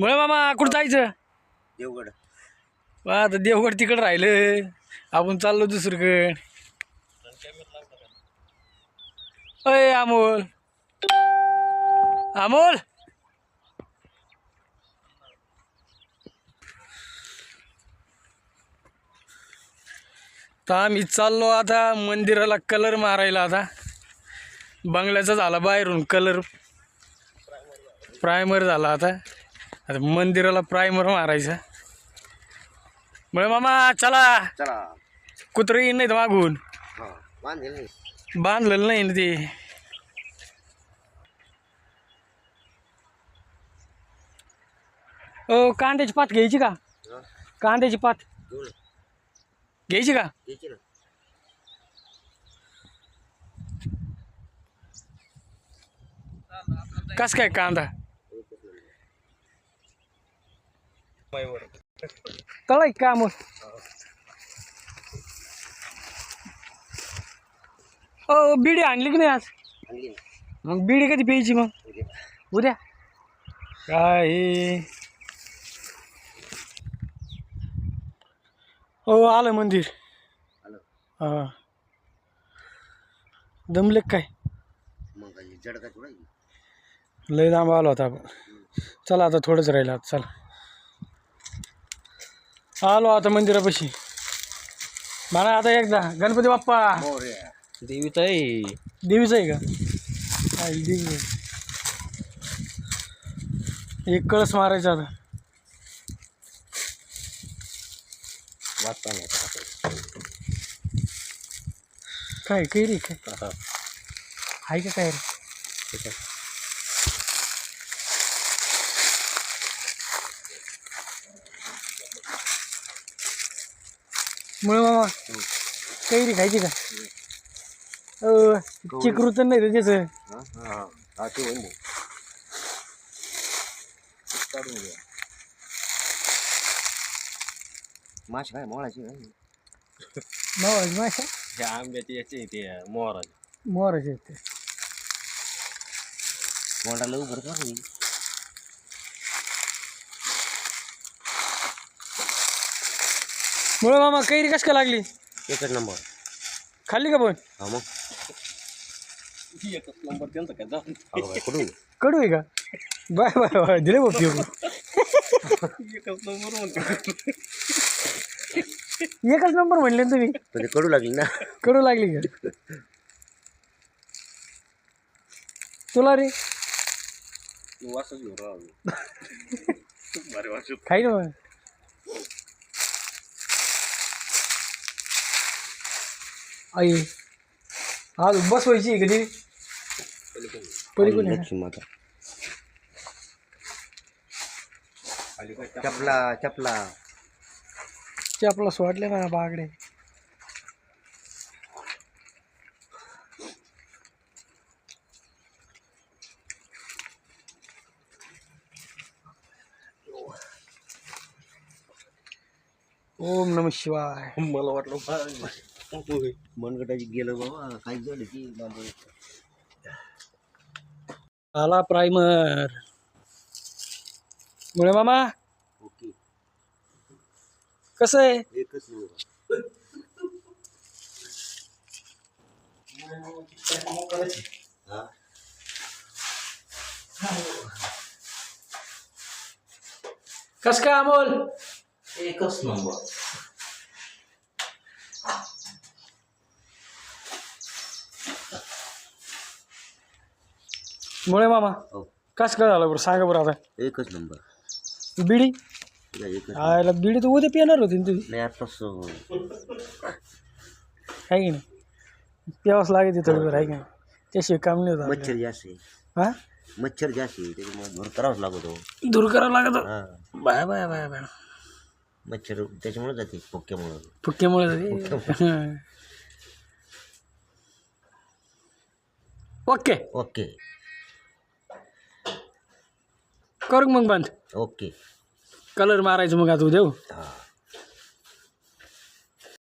मुळे मामा कुठं जायचं? देवगड. वा आता देवगड तिकडं राहिलं. आपण चाललो दुसरीकडे. अय अमोल. अमोल! तर आम्ही चाललो आता मंदिराला कलर मारायला आता. बंगल्याचा झाला बाहेरून कलर. प्रायमर झाला आता. आता मंदिराला प्रायमर मारायचा. मुळे मामा चला. चला. कुत्रं येईन नाही तर मागून. हा बांधेल नाही. बांधलेलं नाही ना ते. ओ कांद्याची पात घ्यायची का? हा, कांद्याची पात. घेऊ ना घ्यायची का? घ्यायची ना. कस काय कांदा? तळाय का मग? ओ बिडी आणली की नाही आज? मग बिडी कधी प्यायची मग? उद्या. काय? हो आलं मंदिर. हा. दमले काय? लय लांब आलो होता आपण. चला आता थोडंच राहिलं चला. आलो आता मंदिरापाशी. म्हणा आता एकदा. गणपती बाप्पा. मोरया. देवीचं आहे. देवीचं आहे का? हा, देवी. आहे. एक कळस मारायचा आता. वाचता नाही काय रे काय? आहे का काय रे? मुळे मामा काही रे खायची का? अ, चिकरू तर नाही त्याचं हा? ते होईल मग. काढून घ्या. माश काय मोळाची काय? मावाज माशा हे आंब्याचे याचे ते मोहराचे मोराचे आहेत ते. उभं का होईल मुळे मामा कैरी कस का लागली? एकच नंबर. खाल्ली का पण? हा मग. एकच नंबर त्यांचा काय जाऊन अगं बाई, कुठून? कडू आहे का? बाय बाय बाय दिले बघ एकच नंबर म्हणतो एकच नंबर म्हणले ना तुम्ही. पण ते कडू लागली ना. कडू लागली का? तुला रे. वासच घेऊन राहतो भारी वास खाई ना मग. आई. आज बस व्हायची कधी? पलीकडे? लक्ष्मी माता चपला चपला. ते आपला सोडले ना बागडे. ओम नम शिवाय. मला वाटलं मनगटाची गेलं बाबा काय झालं की आला प्रायमर. मुळे मामा? ओके. कसं आहे? एकच नंबर. हा? कस काय अमोल? एकच नंबर. मुळे मामा हो. कस काय झालं बरं? सांगा बरं आता. एकच नंबर. बिडी? तुला एकच आयला बिडी तर उद्या पिणार होती ना तुम्ही नाही आताच आहे की नाही? प्यावंच लागेल थोडी बरं आहे की नाही? त्याशिवाय काम नाही होत मच्छर जास्त आहे. हा? मच्छर जास्त आहे त्याच्यामुळे दूर करावाच लागतो. दूर करावं लागत? हा. Bye bye bye bye. मच्छर त्याच्यामुळे जाते पोक्यामुळे फुक्क्यामुळे. झाली. ओके. ओके. करू मग बंद? ओके. कलर मारायचं मग आता उद्या हो. हा.